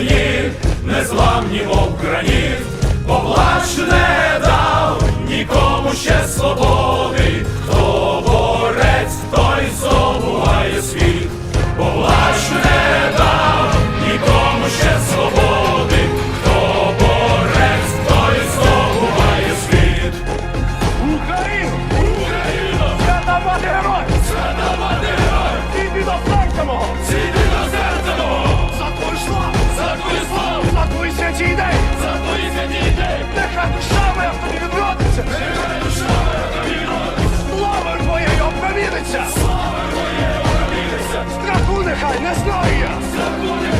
сніг, незламні, мов граніт, поплач не дав нікому ще свободу. Czekaj, na znoje!